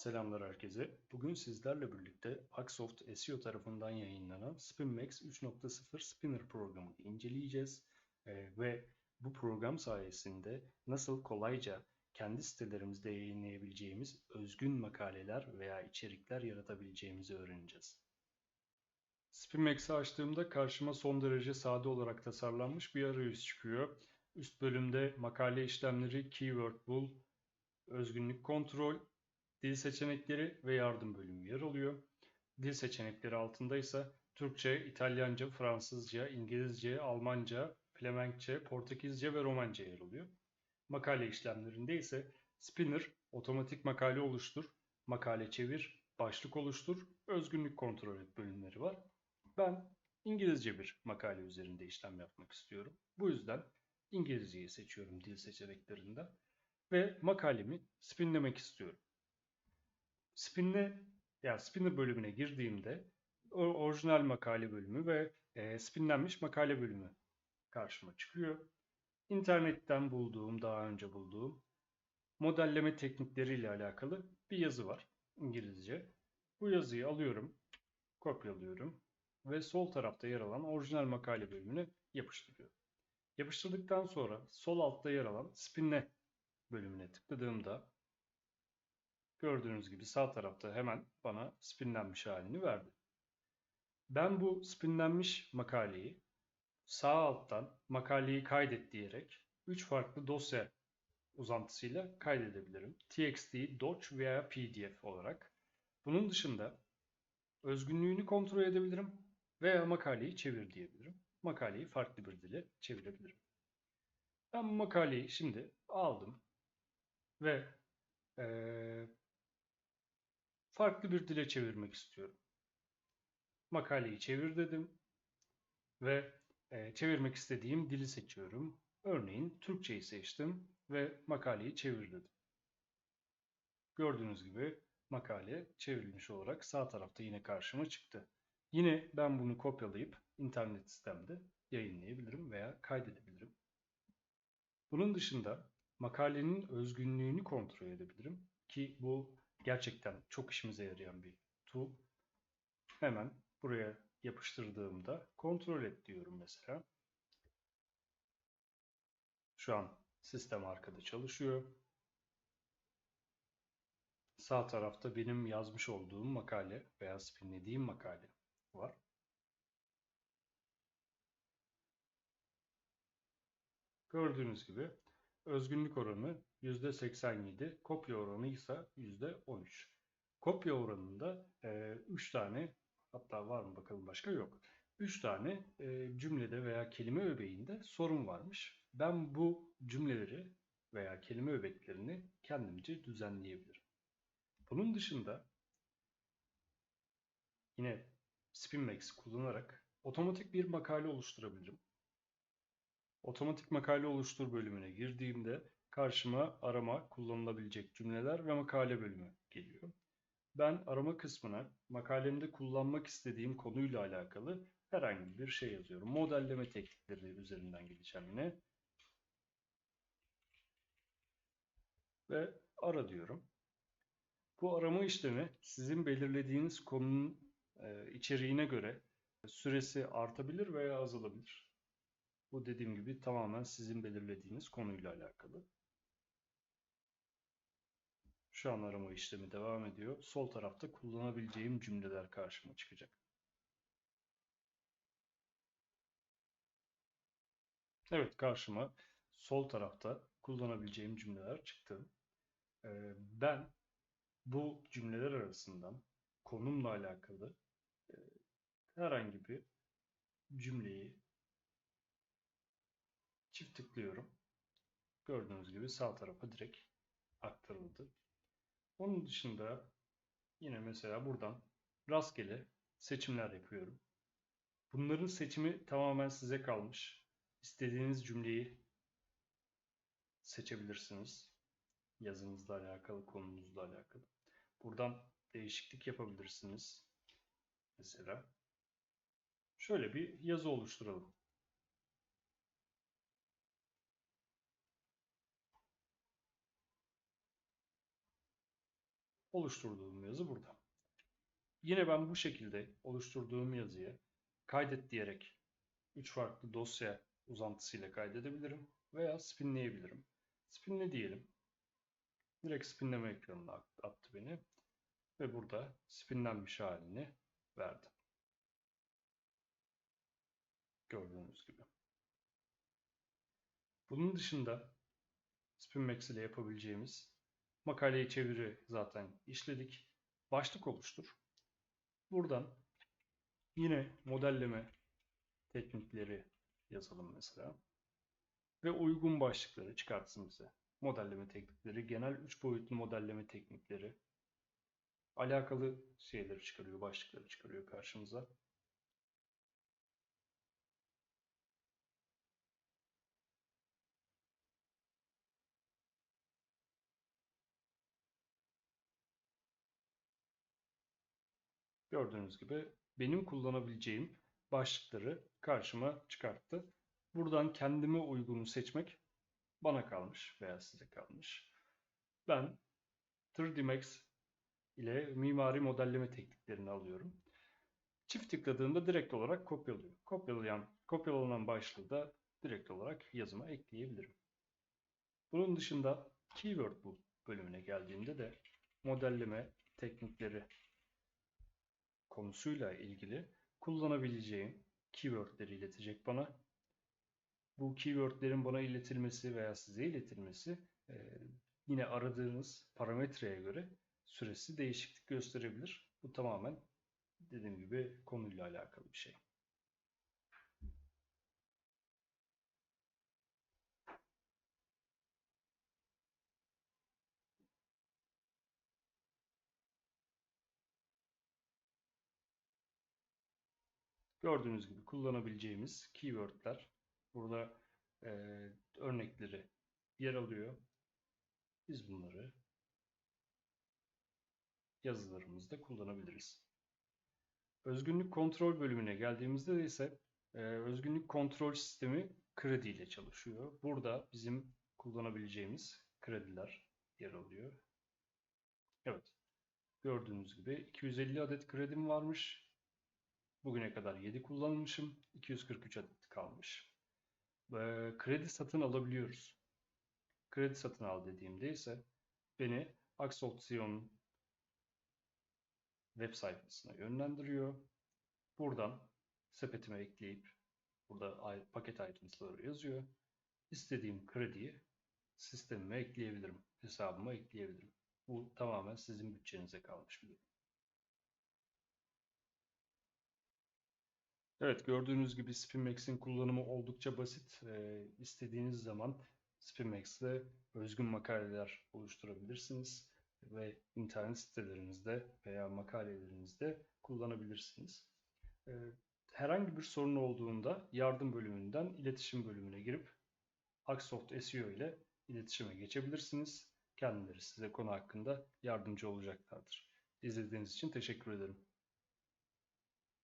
Selamlar herkese. Bugün sizlerle birlikte Aksoft SEO tarafından yayınlanan SpinMax 3.0 Spinner programını inceleyeceğiz. Ee, ve bu program sayesinde nasıl kolayca kendi sitelerimizde yayınlayabileceğimiz özgün makaleler veya içerikler yaratabileceğimizi öğreneceğiz. SpinMax'i açtığımda karşıma son derece sade olarak tasarlanmış bir arayüz çıkıyor. Üst bölümde makale işlemleri, keyword bul, özgünlük kontrol, dil seçenekleri ve yardım bölümü yer alıyor. Dil seçenekleri altında ise Türkçe, İtalyanca, Fransızca, İngilizce, Almanca, Flemenkçe, Portekizce ve Romanca yer alıyor. Makale işlemlerinde ise Spinner, otomatik makale oluştur, makale çevir, başlık oluştur, özgünlük kontrol et bölümleri var. Ben İngilizce bir makale üzerinde işlem yapmak istiyorum. Bu yüzden İngilizceyi seçiyorum dil seçeneklerinde ve makalemi spinlemek istiyorum. Spinle yani spinner bölümüne girdiğimde orijinal makale bölümü ve e, spinlenmiş makale bölümü karşıma çıkıyor. İnternetten bulduğum, daha önce bulduğum modelleme teknikleriyle alakalı bir yazı var İngilizce. Bu yazıyı alıyorum, kopyalıyorum ve sol tarafta yer alan orijinal makale bölümünü yapıştırıyorum. Yapıştırdıktan sonra sol altta yer alan spinle bölümüne tıkladığımda gördüğünüz gibi sağ tarafta hemen bana spinlenmiş halini verdi. Ben bu spinlenmiş makaleyi sağ alttan makaleyi kaydet diyerek 3 farklı dosya uzantısıyla kaydedebilirim. TXT, Doc veya PDF olarak. Bunun dışında özgünlüğünü kontrol edebilirim veya makaleyi çevir diyebilirim. Makaleyi farklı bir dile çevirebilirim. Ben bu makaleyi şimdi aldım ve ee, farklı bir dile çevirmek istiyorum. Makaleyi çevir dedim ve e, çevirmek istediğim dili seçiyorum. Örneğin Türkçeyi seçtim ve makaleyi çevir dedim. Gördüğünüz gibi makale çevrilmiş olarak sağ tarafta yine karşıma çıktı. Yine ben bunu kopyalayıp internet sistemde yayınlayabilirim veya kaydedebilirim. Bunun dışında makalenin özgünlüğünü kontrol edebilirim ki bu gerçekten çok işimize yarayan bir tool. Hemen buraya yapıştırdığımda kontrol et diyorum mesela. Şu an sistem arkada çalışıyor. Sağ tarafta benim yazmış olduğum makale veya spinlediğim makale var. Gördüğünüz gibi özgünlük oranı %87, kopya oranı ise %13. Kopya oranında 3 e, tane hatta var mı bakalım başka yok. 3 tane e, cümlede veya kelime öbeğinde sorun varmış. Ben bu cümleleri veya kelime öbeklerini kendimce düzenleyebilirim. Bunun dışında yine SpinMax kullanarak otomatik bir makale oluşturabilirim. Otomatik makale oluştur bölümüne girdiğimde karşıma arama, kullanılabilecek cümleler ve makale bölümü geliyor. Ben arama kısmına makalemde kullanmak istediğim konuyla alakalı herhangi bir şey yazıyorum. Modelleme teknikleri üzerinden gideceğim yine. Ve ara diyorum. Bu arama işlemi sizin belirlediğiniz konunun e, içeriğine göre süresi artabilir veya azalabilir. Bu dediğim gibi tamamen sizin belirlediğiniz konuyla alakalı. Şu an arama işlemi devam ediyor. Sol tarafta kullanabileceğim cümleler karşıma çıkacak. Evet karşıma sol tarafta kullanabileceğim cümleler çıktı. Ee, ben bu cümleler arasından konumla alakalı e, herhangi bir cümleyi çift tıklıyorum. Gördüğünüz gibi sağ tarafa direkt aktarıldı. Onun dışında yine mesela buradan rastgele seçimler yapıyorum. Bunların seçimi tamamen size kalmış. İstediğiniz cümleyi seçebilirsiniz. Yazınızla alakalı, konunuzla alakalı. Buradan değişiklik yapabilirsiniz. Mesela şöyle bir yazı oluşturalım. Oluşturduğum yazı burada. Yine ben bu şekilde oluşturduğum yazıyı kaydet diyerek 3 farklı dosya uzantısıyla kaydedebilirim veya spinleyebilirim. Spinle diyelim. Direkt spinleme ekranına attı beni ve burada spinlenmiş halini verdi. Gördüğünüz gibi. Bunun dışında SpinMax ile yapabileceğimiz makaleyi çeviri zaten işledik. Başlık oluştur. Buradan yine modelleme teknikleri yazalım mesela. Ve uygun başlıkları çıkartsın bize. Modelleme teknikleri, genel 3 boyutlu modelleme teknikleri. Alakalı şeyleri çıkarıyor, başlıkları çıkarıyor karşımıza. Gördüğünüz gibi benim kullanabileceğim başlıkları karşıma çıkarttı. Buradan kendime uygunu seçmek bana kalmış veya size kalmış. Ben 3D Max ile mimari modelleme tekniklerini alıyorum. Çift tıkladığımda direkt olarak kopyalıyor. Kopyalayan, kopyalanan başlığı da direkt olarak yazıma ekleyebilirim. Bunun dışında Keyword bu bölümüne geldiğimde de modelleme teknikleri konusuyla ilgili kullanabileceğim keywordleri iletecek bana. Bu keywordlerin bana iletilmesi veya size iletilmesi e, yine aradığınız parametreye göre süresi değişiklik gösterebilir. Bu tamamen dediğim gibi konuyla alakalı bir şey. Gördüğünüz gibi kullanabileceğimiz keywordler burada e, örnekleri yer alıyor. Biz bunları yazılarımızda kullanabiliriz. Özgünlük kontrol bölümüne geldiğimizde ise e, özgünlük kontrol sistemi kredi ile çalışıyor. Burada bizim kullanabileceğimiz krediler yer alıyor. Evet. Gördüğünüz gibi 250 adet kredim varmış. Bugüne kadar 7 kullanmışım. 243 adet kalmış. Ee, kredi satın alabiliyoruz. Kredi satın al dediğimde ise beni Axoption web sayfasına yönlendiriyor. Buradan sepetime ekleyip burada paket ayrıntıları yazıyor. İstediğim krediyi sistemime ekleyebilirim. Hesabıma ekleyebilirim. Bu tamamen sizin bütçenize kalmış bir durum. Evet gördüğünüz gibi SpinMax'in kullanımı oldukça basit. Ee, istediğiniz zaman SpinMax'le özgün makaleler oluşturabilirsiniz ve internet sitelerinizde veya makalelerinizde kullanabilirsiniz. Ee, herhangi bir sorun olduğunda yardım bölümünden iletişim bölümüne girip Aksoft SEO ile iletişime geçebilirsiniz. Kendileri size konu hakkında yardımcı olacaklardır. İzlediğiniz için teşekkür ederim.